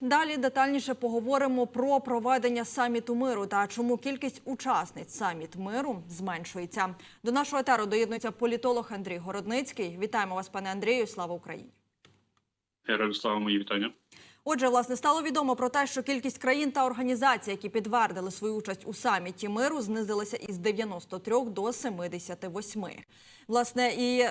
Далі детальніше поговоримо про проведення саміту миру та чому кількість учасниць саміт миру зменшується. До нашого етеру доєднується політолог Андрій Городницький. Вітаємо вас, пане Андрію. Слава Україні! Героям слава мої вітання. Отже, власне, стало відомо про те, що кількість країн та організацій, які підтвердили свою участь у саміті миру, знизилася із 93 до 78. Власне, і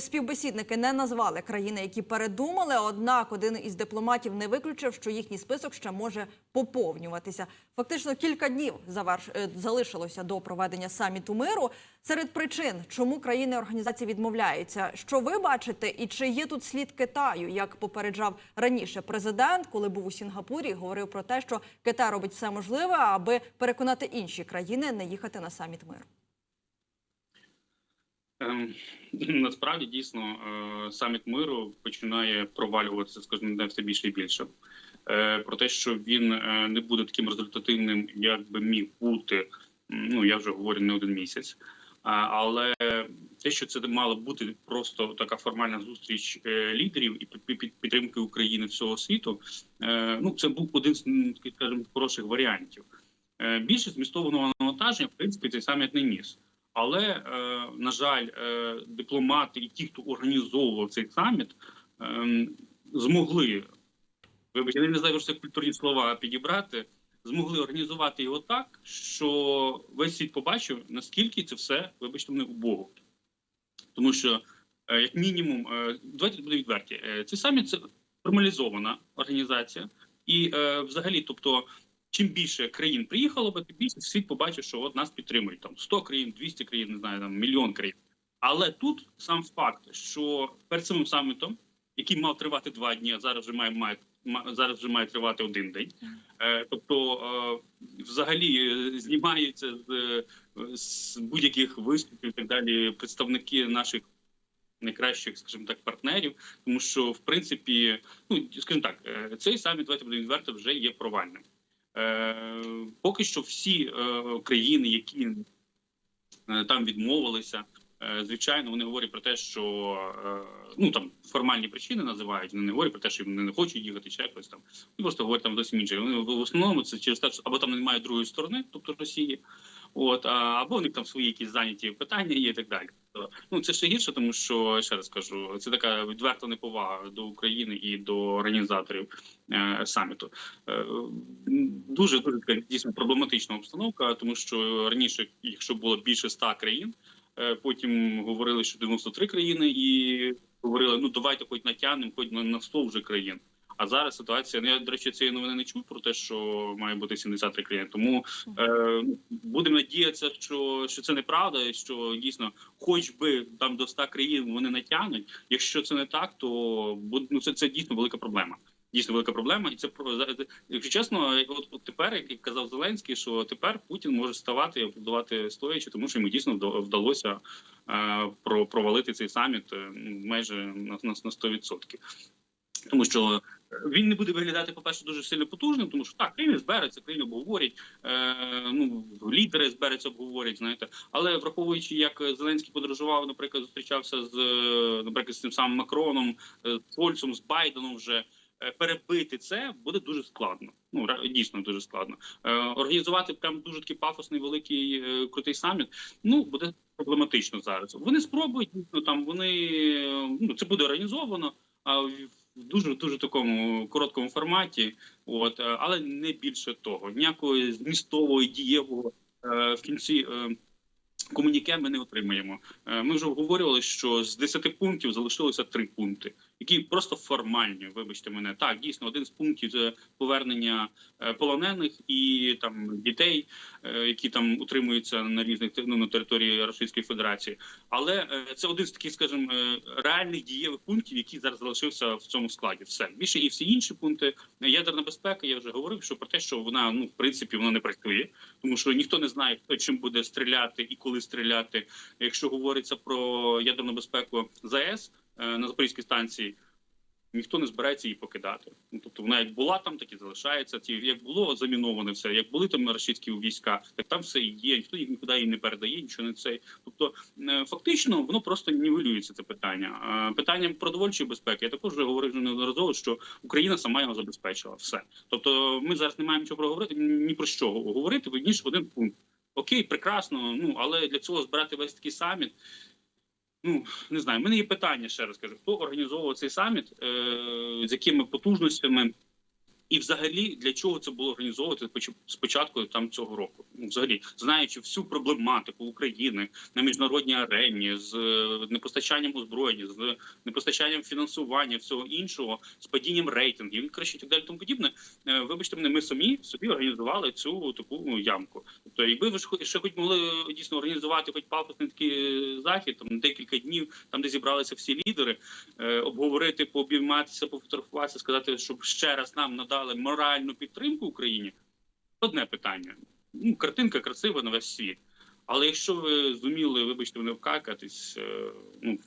співбесідники не назвали країни, які передумали. Однак, один із дипломатів не виключив, що їхній список ще може поповнюватися. Фактично кілька днів заверш... е, залишилося до проведення саміту миру. Серед причин, чому країни організації відмовляються, що ви бачите, і чи є тут слід Китаю, як попереджав раніше президент, коли був у Сінгапурі, говорив про те, що Китай робить все можливе, аби переконати інші країни не їхати на саміт миру. Ем, насправді дійсно е, саміт миру починає провалюватися, скажімо, не все більше і більше. Е, про те, що він е, не буде таким результативним, як би міг бути. Ну я вже говорю не один місяць. Але те, що це мало бути просто така формальна зустріч лідерів і під- під- підтримки України всього світу, ну це був один з скажімо, хороших варіантів. Більше змістованого навантаження, в принципі, цей саміт не ніс. Але е, на жаль, е, дипломати і ті, хто організовував цей саміт, е, змогли вибачте, я не знаю, що це культурні слова підібрати. Змогли організувати його так, що весь світ побачив, наскільки це все, вибачте, мене убого. Тому що, е, як мінімум, давайте будемо відверті, цей саміт це формалізована організація, і взагалі, тобто, чим більше країн приїхало би, тим більше світ побачив, що от нас підтримують там 100 країн, 200 країн, не знаю, там мільйон країн. Але тут сам факт, що перед самим самітом, який мав тривати два дні, а зараз вже має, має зараз вже має тривати один день. Е, тобто, е, взагалі е, знімаються з, з будь-яких виступів і так далі представники наших найкращих, скажімо так, партнерів, тому що в принципі, ну скажімо так, цей саміт, давайте будемо відверто, вже є провальним. Е, поки що всі е, країни, які е, там відмовилися. Звичайно, вони говорять про те, що ну там формальні причини називають. Вони не говорять про те, що вони не хочуть їхати чи якось там. Вони просто говорять там зовсім інше. Вони в основному це через те, що або там немає другої сторони, тобто Росії, от або у них там свої якісь зайняті питання є і так далі. Тобто, Ну це ще гірше, тому що ще раз кажу, це така відверта неповага до України і до організаторів е, саміту. Е, дуже дуже така дійсно проблематична обстановка, тому що раніше, якщо було більше ста країн. Е, Потім говорили, що 93 країни, і говорили: ну давайте хоч натягнемо, хоч на, на 100 вже країн. А зараз ситуація. Ну я до речі, цієї новини не чув про те, що має бути 73 країни. Тому е, будемо надіятися, що, що це неправда, і що дійсно, хоч би там до 100 країн вони натягнуть. Якщо це не так, то буде ну це, це дійсно велика проблема. Дійсно велика проблема, і це якщо чесно, от, от тепер, як казав Зеленський, що тепер Путін може ставати і аплодувати стоячи, тому що йому дійсно вда- вдалося е, про провалити цей саміт е, майже на, на, на 100%. Тому що він не буде виглядати, по перше, дуже сильно потужним, тому що так, країни збереться, країни обговорять, е, ну лідери збереться, обговорять, знаєте. Але враховуючи, як Зеленський подорожував, наприклад, зустрічався з наприклад, з тим самим Макроном, е, з Фольцем, з Байденом вже. е, Перебити це буде дуже складно. Ну дійсно дуже складно. Е, організувати прям дуже такий пафосний великий е, крутий саміт. Ну буде проблематично зараз. Вони спробують дійсно там. Вони ну це буде організовано. А в дуже дуже такому короткому форматі, от е, але не більше того. Ніякої змістового і дієвого е, в кінці е, комуніке ми не отримаємо. Е, Ми вже обговорювали, що з 10 пунктів залишилося 3 пункти, які просто формальні. Вибачте мене, так дійсно один з пунктів повернення е, полонених і там дітей, е, які там утримуються на різних ну, на території Російської Федерації. Але е, це один з таких, скажімо, реальних дієвих пунктів, які зараз залишився в цьому складі. Все більше і всі інші пункти. Ядерна безпека. Я вже говорив, що про те, що вона ну в принципі вона не працює, тому що ніхто не знає, хто чим буде стріляти і коли стріляти. Якщо говориться про ядерну безпеку ЗАЕС на Запорізькій станції. ніхто не збирається її покидати. Ну тобто вона як була там, так і залишається. Ті як було заміноване все, як були там російські війська, так там все і є. Ніхто їх нікуди її не передає, нічого не цей. Тобто, е, фактично, воно просто нівелюється це питання. Е, Питанням продовольчої безпеки я також вже говорив неодноразово, що Україна сама його забезпечила. Все. Тобто, ми зараз не маємо нічого проговорити ні про що говорити, ніж один пункт. Окей, прекрасно. Ну але для цього збирати весь такий саміт. Ну не знаю. в мене є питання ще раз кажу. Хто організовував цей саміт, е, з якими потужностями, і взагалі для чого це було організовувати поч- спочатку там цього року? Ну, взагалі, знаючи всю проблематику України на міжнародній арені з е, непостачанням озброєння, з непостачанням фінансування, всього іншого, з падінням рейтингів і краще так далі. Тому подібне. Е, Вибачте мене, ми самі собі організували цю таку ямку. Тобто, якби ви ще хоч могли дійсно організувати хоч пафосний такий е, захід, там декілька днів, там де зібралися всі лідери, е, обговорити, пообійматися, пофотографуватися, сказати, щоб ще раз нам надали моральну підтримку Україні. Одне питання. Ну, картинка красива на весь світ. Але якщо ви зуміли, вибачте, мене вкакатись, е, ну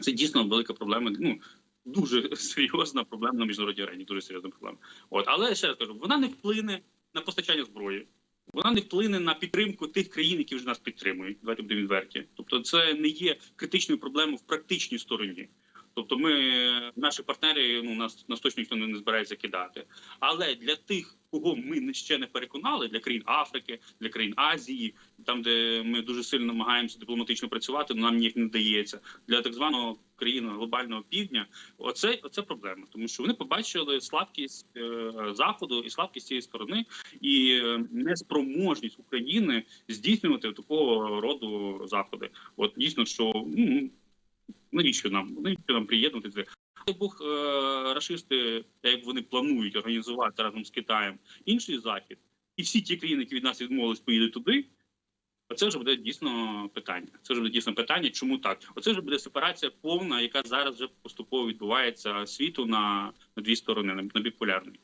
це дійсно велика проблема. Ну дуже серйозна проблема на міжнародній арені. Дуже серйозна проблема. От, але ще раз кажу, вона не вплине на постачання зброї. Вона не вплине на підтримку тих країн, які вже нас підтримують. Давайте будемо відверті. Тобто, це не є критичною проблемою в практичній стороні. Тобто, ми наші партнери ну нас нас точно ніхто не, збирається кидати. Але для тих, кого ми ще не переконали, для країн Африки, для країн Азії, там де ми дуже сильно намагаємося дипломатично працювати, нам ніяк не вдається. Для так званого країни глобального півдня, оце оце проблема, тому що вони побачили слабкість е, заходу і слабкість цієї сторони, і е, неспроможність України здійснювати такого роду заходи. От дійсно, що ну навіщо нам навіщо нам приєднувати це? Дай Бог е, рашисти, як вони планують організувати разом з Китаєм інший захід, і всі ті країни, які від нас відмовились, поїдуть туди. Оце вже буде дійсно питання. Це вже буде дійсно питання, чому так? Оце вже буде сепарація повна, яка зараз вже поступово відбувається світу на, на дві сторони, на, на біполярний.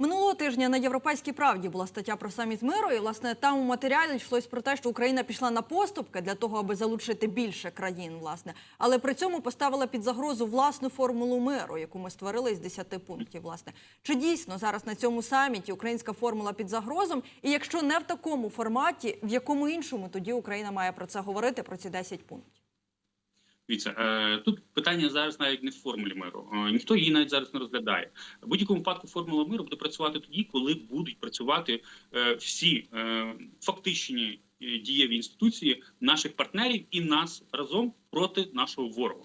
Минулого тижня на європейській правді була стаття про саміт миру, і власне там у матеріалі йшлось про те, що Україна пішла на поступки для того, аби залучити більше країн, власне, але при цьому поставила під загрозу власну формулу миру, яку ми створили з 10 пунктів. Власне, чи дійсно зараз на цьому саміті українська формула під загрозом? І якщо не в такому форматі, в якому іншому тоді Україна має про це говорити про ці 10 пунктів? Дивіться, е, тут питання зараз навіть не в формулі миру. Е, ніхто її навіть зараз не розглядає. В будь-якому випадку формула миру буде працювати тоді, коли будуть працювати е, всі фактичні дієві інституції наших партнерів і нас разом проти нашого ворога.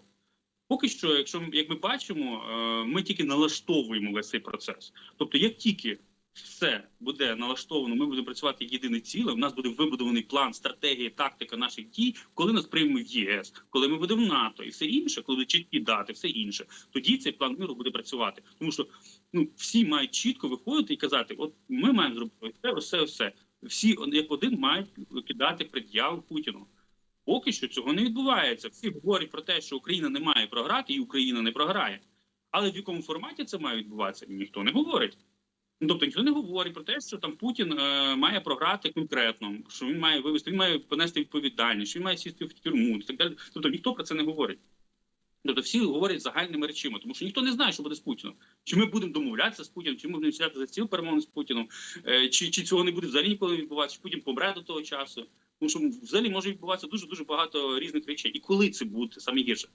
Поки що, якщо як ми бачимо, ми тільки налаштовуємо весь цей процес. Тобто, як тільки все буде налаштовано, ми будемо працювати як єдине ціле. У нас буде вибудований план, стратегія, тактика наших дій, коли нас приймуть в ЄС, коли ми будемо в НАТО і все інше, коли будуть чіткі дати, все інше. Тоді цей план миру буде працювати. Тому що ну всі мають чітко виходити і казати: от ми маємо зробити все, все, все. Всі як один мають кидати пред'яву Путіну. Поки що цього не відбувається. Всі говорять про те, що Україна не має програти, і Україна не програє. Але в якому форматі це має відбуватися, ніхто не говорить. Ну, тобто ніхто не говорить про те, що там Путін е, має програти конкретно, що він має вивести, він має понести відповідальність, що він має сісти в тюрму і так далі. Тобто ніхто про це не говорить. Тобто всі говорять загальними речами, тому що ніхто не знає, що буде з Путіном. Чи ми будемо домовлятися з Путіним, чи ми будемо сідати за стіл перемовин з Путіном, е, чи, чи цього не буде взагалі ніколи відбуватися, чи Путін помре до того часу. Тому що взагалі може відбуватися дуже дуже багато різних речей. І коли це буде саме гірше?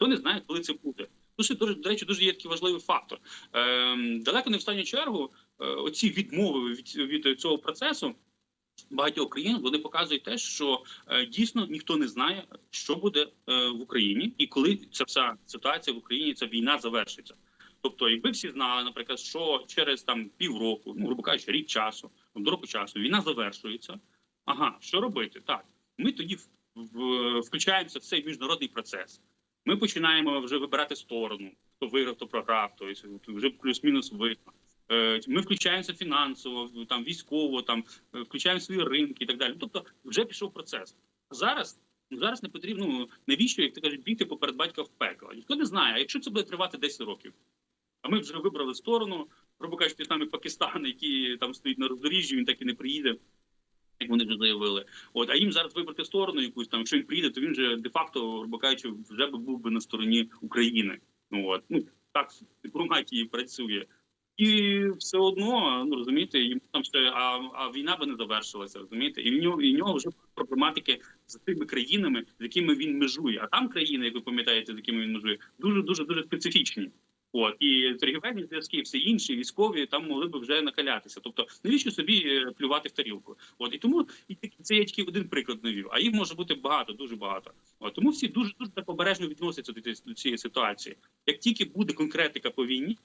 Ніхто не знає, коли це буде. Дуже до речі, дуже є такий важливий фактор. Ем, далеко не в останню чергу. е, Оці відмови від, від цього процесу багатьох країн вони показують те, що е, дійсно ніхто не знає, що буде е, в Україні, і коли ця вся ситуація в Україні, ця війна завершиться. Тобто, якби всі знали, наприклад, що через там півроку, ну грубо кажучи, рік часу, ну, до року часу, війна завершується. Ага, що робити? Так, ми тоді в, в, включаємося в цей міжнародний процес. Ми починаємо вже вибирати сторону, хто виграв, хто програв, тобто вже плюс-мінус видно. Е, Ми включаємося фінансово, там військово, там е, включаємо свої ринки і так далі. Тобто, вже пішов процес. Зараз зараз не потрібно ну, навіщо, як ти кажуть, бігти поперед батька в пекло. Ніхто не знає, а якщо це буде тривати 10 років. А ми вже вибрали сторону, грубо кажучи, той самий Пакистан, який там стоїть на роздоріжжі, він так і не приїде. Як вони вже заявили, от а їм зараз вибрати сторону якусь там. Якщо він приїде, то він вже де-факто, кажучи, вже би був би на стороні України. Ну от ну так дипломатії працює. І все одно, ну розумієте, йому там ще а, а війна би не завершилася, розумієте, і в нього і в нього вже проблематики з тими країнами, з якими він межує. А там країни, як ви пам'ятаєте, з якими він межує, дуже дуже дуже специфічні. От і торгівельні зв'язки, і всі інші військові там могли би вже накалятися. Тобто, навіщо собі е, плювати в тарілку? От і тому і це я тільки один приклад навів, а їх може бути багато, дуже багато. От тому всі дуже дуже так обережно відносяться до до цієї ситуації. Як тільки буде конкретика по війні,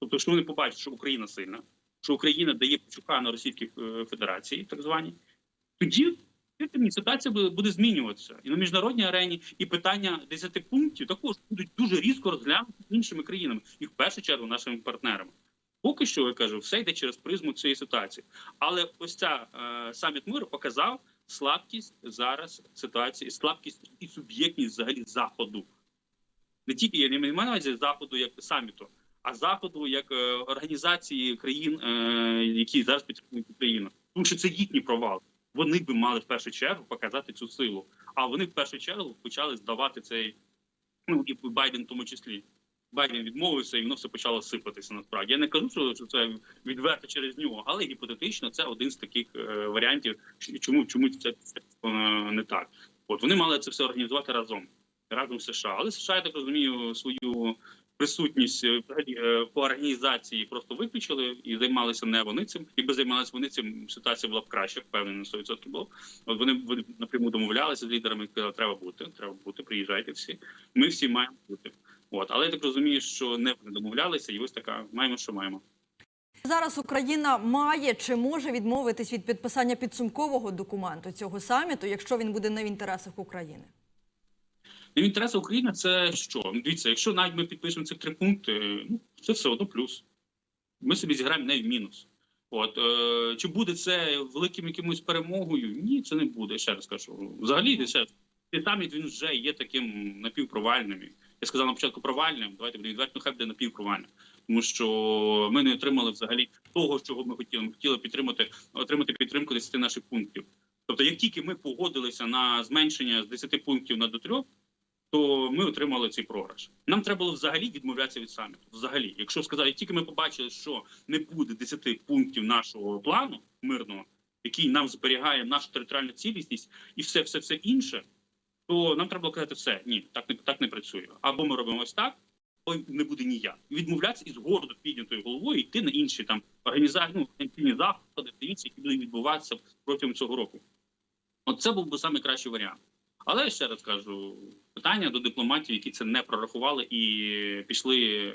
тобто, що вони побачать, що Україна сильна, що Україна дає пчука на Російській е, Федерації, так звані, тоді повірте ситуація буде, змінюватися і на міжнародній арені, і питання 10 пунктів також будуть дуже різко розглянуті іншими країнами, і в першу чергу нашими партнерами. Поки що я кажу, все йде через призму цієї ситуації. Але ось ця е, саміт миру показав слабкість зараз ситуації, слабкість і суб'єктність взагалі заходу. Не тільки я не маю увазі заходу як саміту, а заходу як е, організації країн, е, які зараз підтримують Україну. Тому що це їхній провал. Вони би мали в першу чергу показати цю силу. А вони в першу чергу почали здавати цей ну і Байден в тому числі. Байден відмовився, і воно все почало сипатися. Насправді я не кажу, що це відверто через нього, але гіпотетично це один з таких е, варіантів. Чому чому це, це е, не так? От вони мали це все організувати разом, разом з США. Але США, я так розумію, свою присутність е, е, по організації просто виключили і займалися не вони цим. Якби займалися вони цим, ситуація була б краще, впевнений на 100% було. От вони, вони напряму домовлялися з лідерами, казали, треба бути, треба бути, приїжджайте всі. Ми всі маємо бути. От, але я так розумію, що не вони домовлялися, і ось така маємо, що маємо. Зараз Україна має чи може відмовитись від підписання підсумкового документу цього саміту, якщо він буде не в інтересах України. І в України це що? Ну, Дивіться, якщо навіть ми підпишемо цих три пункти, ну це все одно плюс. Ми собі зіграємо не в мінус. От е, чи буде це великим якимось перемогою? Ні, це не буде. Ще раз кажу. Взагалі, ще цей саміт він вже є таким напівпровальним. Я сказав на початку провальним. Давайте будемо відверто, хай буде напівпровальним. Тому що ми не отримали взагалі того, чого ми хотіли. Ми хотіли підтримати отримати підтримку 10 наших пунктів. Тобто, як тільки ми погодилися на зменшення з 10 пунктів на до 3, то ми отримали цей програш. Нам треба було взагалі відмовлятися від саміту. Взагалі, якщо сказати, тільки ми побачили, що не буде 10 пунктів нашого плану мирного, який нам зберігає нашу територіальну цілісність і все, все, все інше, то нам треба було казати все. Ні, так не так не працює. Або ми робимо ось так, або не буде ніяк. Відмовлятися із гордо піднятою головою, йти на інші там організації, ну, заходи, які будуть відбуватися протягом цього року. От це був би найкращий варіант. Але ще раз кажу, питання до дипломатів, які це не прорахували і пішли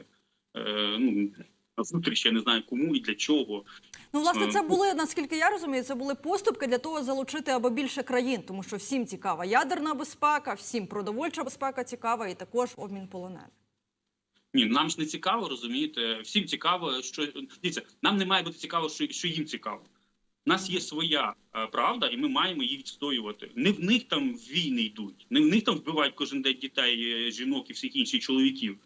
е, ну, на зустріч, я не знаю кому і для чого. Ну, власне, це Е, були, наскільки я розумію, це були поступки для того залучити або більше країн, тому що всім цікава ядерна безпека, всім продовольча безпека цікава, і також обмін полонених. Ні, нам ж не цікаво, розумієте. Всім цікаво, що дивіться, нам не має бути цікаво, що, що їм цікаво. У нас є своя е, правда, і ми маємо її відстоювати. Не в них там війни йдуть, не в них там вбивають кожен день дітей, е, жінок і всіх інших чоловіків.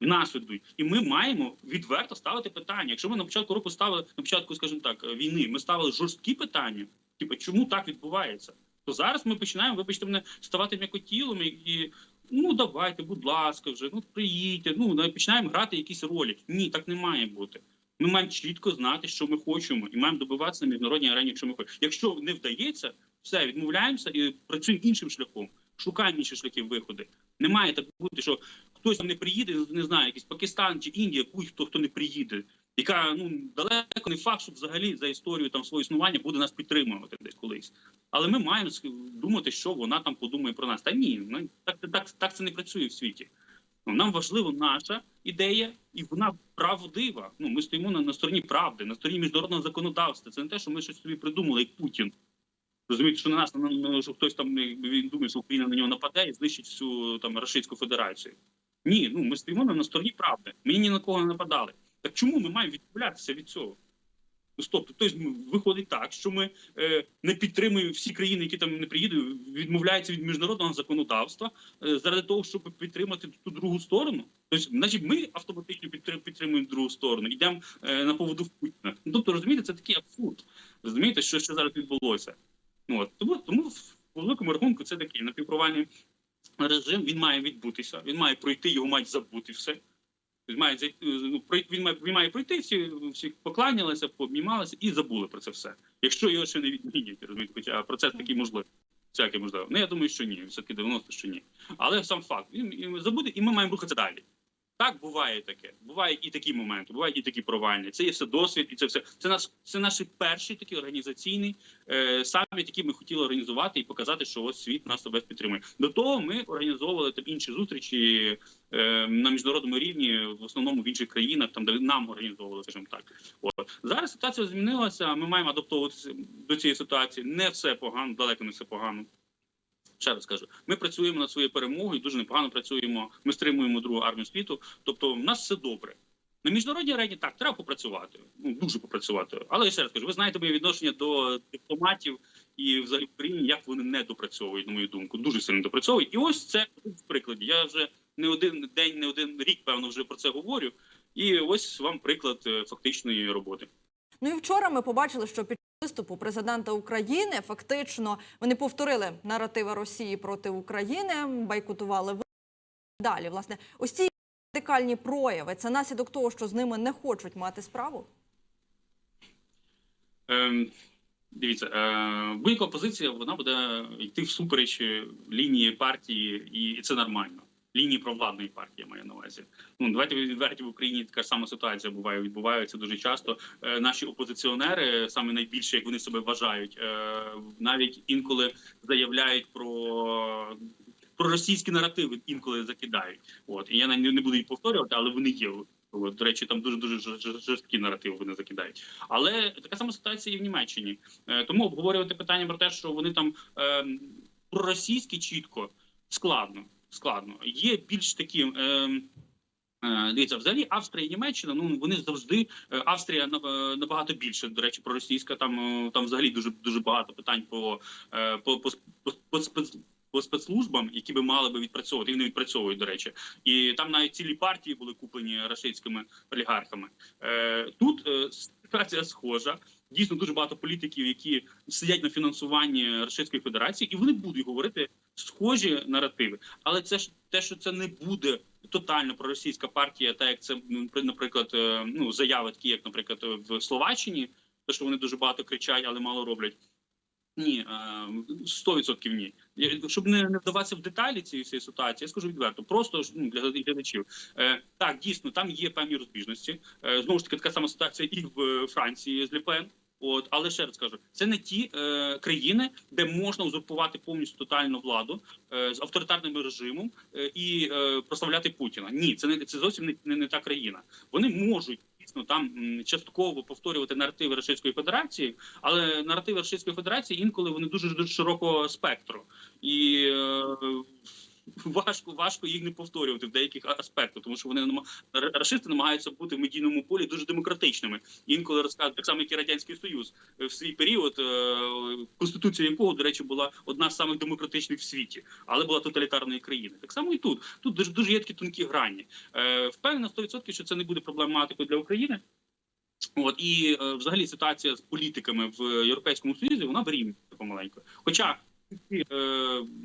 В нас ідуть. І ми маємо відверто ставити питання. Якщо ми на початку року ставили на початку, скажімо так, е, війни, ми ставили жорсткі питання, типу, чому так відбувається? То зараз ми починаємо, вибачте мене, ставати м'якотілом і ну давайте, будь ласка, вже ну приїдьте. Ну на- починаємо грати якісь ролі. Ні, так не має бути. Ми маємо чітко знати, що ми хочемо, і маємо добиватися на міжнародній арені, якщо ми хочемо. Якщо не вдається, все відмовляємося і працюємо іншим шляхом. Шукаємо інші шляхи виходи. Не має так бути, що хтось там не приїде, не знаю, якийсь Пакистан чи Індія, будь-хто хто не приїде, яка ну далеко не факт, що взагалі за історію там свого існування буде нас підтримувати десь колись. Але ми маємо думати, що вона там подумає про нас. Та ні, так, так, так це не працює в світі. Ну, Нам важлива наша ідея, і вона правдива. Ну ми стоїмо на, на стороні правди, на стороні міжнародного законодавства. Це не те, що ми щось собі придумали, як Путін. Розумієте, що на нас на, на, що хтось там він думає, що Україна на нього нападе і знищить всю там Російську Федерацію. Ні, ну ми стоїмо на, на стороні правди. Ми ні на кого не нападали. Так чому ми маємо відмовлятися від цього? Стоп, тобто виходить так, що ми е, не підтримуємо всі країни, які там не приїдуть, відмовляються від міжнародного законодавства е, заради того, щоб підтримати ту другу сторону. Тобто, значить, ми автоматично підтрим- підтримуємо другу сторону, йдемо е, на поводу в Путіна. Тобто, розумієте, це такий абсурд. Розумієте, що, що зараз відбулося. Ну, от, тому, тому в великому рахунку це такий напівпровальний режим він має відбутися, він має пройти, його мають забути все. Він має ну, він має, він має пройти, всі, всі покланялися, пообнімалися і забули про це все. Якщо його ще не відмінять, розумієте, хоча процес такий можливий. Всякий можливо. Ну я думаю, що ні, все-таки 90, що ні. Але сам факт він він забуде, і ми маємо рухатися далі. Так буває таке. Бувають і такі моменти, бувають і такі провальні. Це є все досвід, і це все. Це наш це наш перший такий організаційний е, саміт, який ми хотіли організувати і показати, що ось світ нас себе підтримує. До того ми організовували там інші зустрічі е, на міжнародному рівні, в основному в інших країнах, там де нам організовували, скажімо так. От зараз ситуація змінилася. Ми маємо адаптовуватися до цієї ситуації. Не все погано, далеко не все погано. Ще раз кажу, ми працюємо над своєю перемогою, дуже непогано працюємо. Ми стримуємо другу армію світу. Тобто, в нас все добре. На міжнародній арені так треба попрацювати. Ну дуже попрацювати. Але я ще раз кажу, ви знаєте моє відношення до дипломатів і взагалі в Україні, як вони не допрацьовують, на мою думку, дуже сильно допрацьовують. І ось це в прикладі. Я вже не один день, не один рік, певно, вже про це говорю. І ось вам приклад е, фактичної роботи. Ну і вчора ми побачили, що під виступу президента України фактично вони повторили наративи Росії проти України, байкутували далі. Власне, ось ці радикальні прояви це наслідок того, що з ними не хочуть мати справу. Ем, дивіться, е, будь-яка опозиція вона буде йти всупереч лінії партії, і це нормально. Лінії провладної партії маю на увазі. Ну давайте відверті в Україні така ж сама ситуація буває. Відбувається дуже часто. Е, наші опозиціонери, саме найбільше, як вони себе вважають, е, навіть інколи заявляють про. Про російські наративи інколи закидають. От і я не, не буду їх повторювати, але вони є. От, До речі, там дуже дуже жор- жор- жорсткі наративи вони закидають. Але така сама ситуація і в Німеччині. Е, тому обговорювати питання про те, що вони там е, проросійські чітко складно. Складно. Є більш такі. Е, е, Дивіться, взагалі Австрія і Німеччина. Ну вони завжди е, Австрія е, набагато більше. До речі, проросійська. Там е, там взагалі дуже дуже багато питань по, по, по, по, по, спецслужбам, які би мали би відпрацьовувати. І вони відпрацьовують, до речі, і там навіть цілі партії були куплені рашистськими олігархами. Тут ситуація схожа. Дійсно, дуже багато політиків, які сидять на фінансуванні Російської Федерації, і вони будуть говорити схожі наративи. Але це ж те, що це не буде тотально проросійська партія, так як це при- наприклад, е, ну заяви такі, як, наприклад, в Словаччині, то що вони дуже багато кричать, але мало роблять. Ні, е, 100% ні. Щоб не, вдаватися в деталі цієї ситуації, я скажу відверто, просто ну, для глядачів. Е, так, дійсно, там є певні розбіжності. Е, знову ж таки, така сама ситуація і в е, Франції з Ліпен. От, але ще раз кажу, це не ті е, країни, де можна узурпувати повністю тотальну владу е, з авторитарним режимом е, і е, прославляти Путіна. Ні, це не це зовсім не, не, не та країна. Вони можуть дійсно там частково повторювати наративи Російської Федерації, але наративи Російської Федерації інколи вони дуже дуже широкого спектру і. Е, Важко важко їх не повторювати в деяких аспектах, тому що вони рашисти намагаються бути в медійному полі дуже демократичними. Інколи розказують так само, як і радянський союз е, в свій період, е, конституція якого, до речі, була одна з самих демократичних в світі, але була тоталітарної країни. Так само і тут. Тут дуже дуже є такі тонкі грані. Е, Впевнена 100%, що це не буде проблематикою для України. От і взагалі ситуація з політиками в Європейському Союзі вона вирівнюється помаленьку. Хоча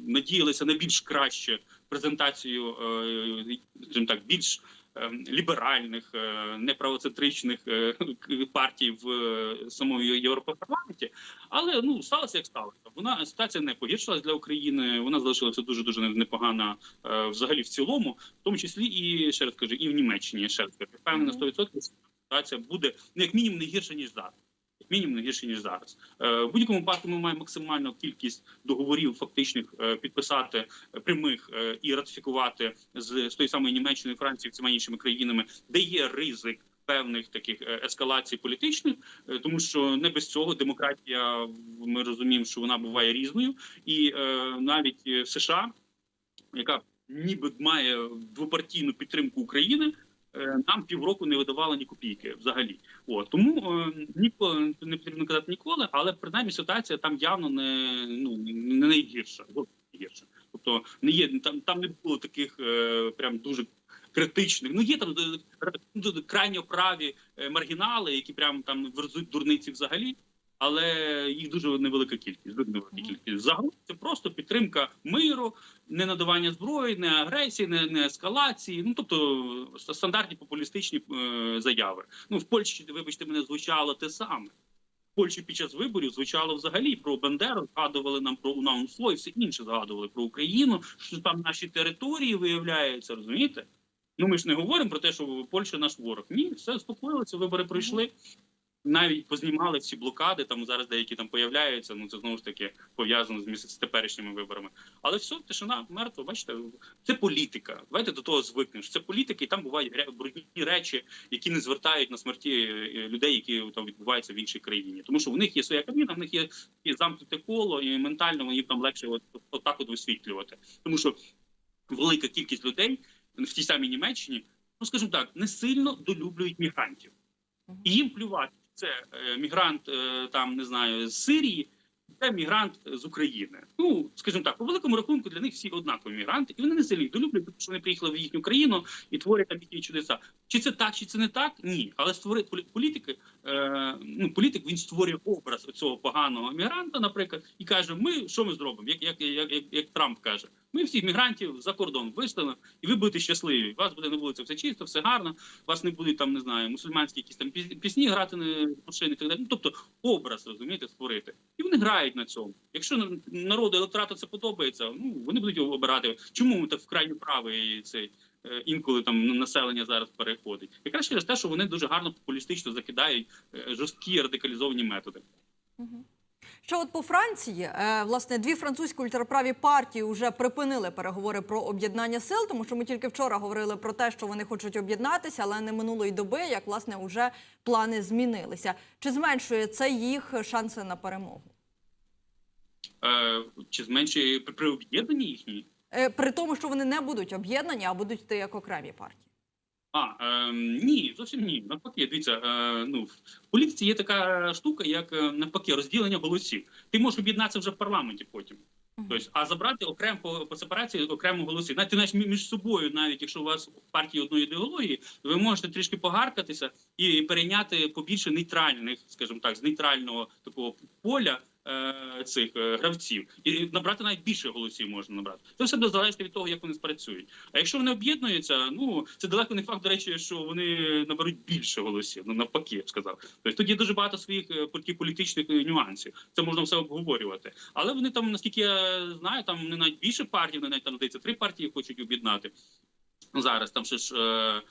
надіялися на більш краще презентацію, е, скажімо так, більш е, ліберальних, е, неправоцентричних е, партій в е, самому Європарламенті. Але ну сталося як сталося. Вона ситуація не погіршилась для України. Вона залишилася дуже дуже непогана е, взагалі в цілому, в тому числі і ще раз кажу, і в Німеччині. Ще раз кажу, впевнена 100%, ситуація буде ну як мінімум не гірше ніж зараз. Мінімум гірше ніж зараз. Е, в будь-якому випадку ми маємо максимальну кількість договорів фактичних е, підписати прямих е, і ратифікувати з, з тої самої Німеччини, Франції, цими іншими країнами, де є ризик. Певних таких ескалацій політичних, тому що не без цього демократія ми розуміємо, що вона буває різною, і е, навіть США, яка ніби має двопартійну підтримку України, нам півроку не видавала ні копійки взагалі. От тому е, ніколи не потрібно казати ніколи, але принаймні ситуація там явно не ну не найгірша. зовсім. Тобто не є там, там не було таких е, прям дуже. Критичних, ну є там е, ну, крайньо праві е, маргінали, які прям там верзуть дурниці взагалі. Але їх дуже невелика кількість. Дуже невелика кількість. Загалом це просто підтримка миру, не надавання зброї, не агресії, не, не ескалації. Ну тобто стандартні популістичні е, заяви. Ну в Польщі, вибачте, мене звучало те саме. В Польщі під час виборів звучало взагалі про Бандеру, згадували нам про УНАУНСЛО і все інше згадували про Україну, що там наші території виявляються, розумієте? Ну ми ж не говоримо про те, що Польща наш ворог. Ні, все успокоїлося, вибори пройшли. Навіть познімали всі блокади, там зараз деякі там появляються. Ну це знову ж таки пов'язано з місяць з теперішніми виборами. Але все, тишина, мертво. Бачите, це політика. Давайте до того звикнеш. Це політика, і там бувають брудні речі, які не звертають на смерті е, людей, які там відбуваються в іншій країні. Тому що в них є своя країна, в них є замкнуте коло, і ментально їм там легше от, от так от висвітлювати. Тому що велика кількість людей в тій самій Німеччині, ну скажімо так, не сильно долюблюють мігрантів. І їм плювати, це е, мігрант е, там не знаю з Сирії, це мігрант з України. Ну скажімо так, по великому рахунку для них всі однакові мігранти, і вони не сильно долюблять, тому що вони приїхали в їхню країну і творять там їхні чудеса. Чи це так, чи це не так? Ні. Але створити полі- політики, е, ну політик він створює образ цього поганого мігранта, наприклад, і каже: Ми що ми зробимо? Як, як, як, як Трамп каже, ми всіх мігрантів за кордон виставимо, і ви будете щасливі. Вас буде на вулиці все чисто, все гарно. Вас не будуть там, не знаю, мусульманські якісь там піс- пісні грати на машини і так далі. Ну, тобто образ, розумієте, створити. І вони грають на цьому. Якщо на- народу електорату це подобається, ну вони будуть його обирати. Чому ми так в крайню правий цей е, інколи там населення зараз переходить? Якраз через те, що вони дуже гарно популістично закидають е, жорсткі радикалізовані методи. Мгм. Що от по Франції, е, власне, дві французькі ультраправі партії вже припинили переговори про об'єднання сил, тому що ми тільки вчора говорили про те, що вони хочуть об'єднатися, але не минулої доби, як власне вже плани змінилися. Чи зменшує це їх шанси на перемогу? Е, чи зменшує при- при об'єднанні їхні? Е, При тому, що вони не будуть об'єднані, а будуть йти як окремі партії. А е, ні, зовсім ні. Навпаки, дивіться, е, ну в політиці є така штука, як е, навпаки, розділення голосів. Ти можеш об'єднатися вже в парламенті потім. Тобто, а забрати окремо по, по сепарації окремо голосів. Навіть навіть мі- між собою, навіть якщо у вас в партії одної ідеології, ви можете трішки погаркатися і перейняти побільше нейтральних, скажімо так, з нейтрального такого поля. Е, Цих е, гравців і набрати навіть більше голосів можна набрати. Це все буде залежати від того, як вони спрацюють. А якщо вони об'єднуються, ну це далеко не факт, до речі, що вони наберуть більше голосів. Ну навпаки, я б сказав. Тобто тут дуже багато своїх е, політичних нюансів. Це можна все обговорювати. Але вони там, наскільки я знаю, там не навіть більше партій, вони навіть там здається, три партії хочуть об'єднати. Зараз там ще ж. Е,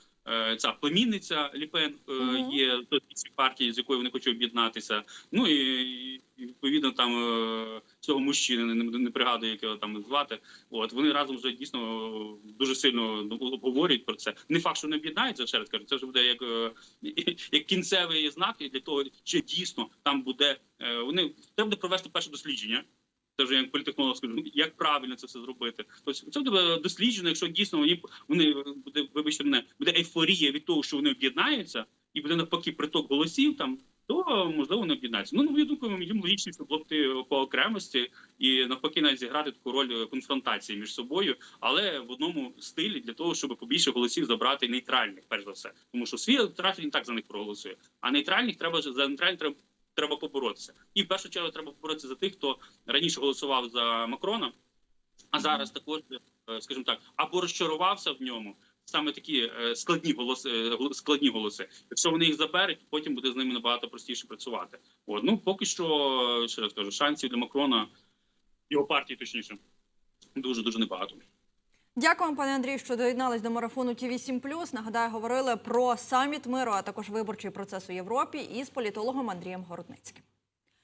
Ця племінниця Ліпен е, є в цій партії, з якою вони хочуть об'єднатися. Ну і, відповідно там е, цього мужчини не, не, не пригадую, як його там звати. От вони разом вже дійсно дуже сильно обговорюють про це. Не факт, що вони об'єднаються, ще раз кажу, це вже буде як, е, як кінцевий знак для того, чи дійсно там буде е, вони треба буде провести перше дослідження. Це вже як політехнолог скажу, як правильно це все зробити. Тобто це буде досліджено, якщо дійсно вони вони буде, вибачте мене, буде ейфорія від того, що вони об'єднаються, і буде навпаки приток голосів там. То можливо не об'єднаються. Ну на мою думку, їм логічніше було б йти по окремості і навпаки навіть зіграти таку роль конфронтації між собою, але в одному стилі для того, щоб побільше голосів забрати нейтральних, перш за все, тому що свій електорат він так за них проголосує. А нейтральних треба за нейтральних треба треба поборотися. І в першу чергу треба поборотися за тих, хто раніше голосував за Макрона, а зараз також, е, скажімо так, або розчарувався в ньому. Саме такі е, складні голоси, е, складні голоси. Якщо вони їх заберуть, потім буде з ними набагато простіше працювати. От ну поки що ще раз кажу, шансів для Макрона його партії, точніше, дуже дуже небагато. Дякуємо, пане Андрію, що доєднались до марафону ТІВІ 7 Нагадаю, говорили про саміт миру, а також виборчий процес у Європі із політологом Андрієм Городницьким.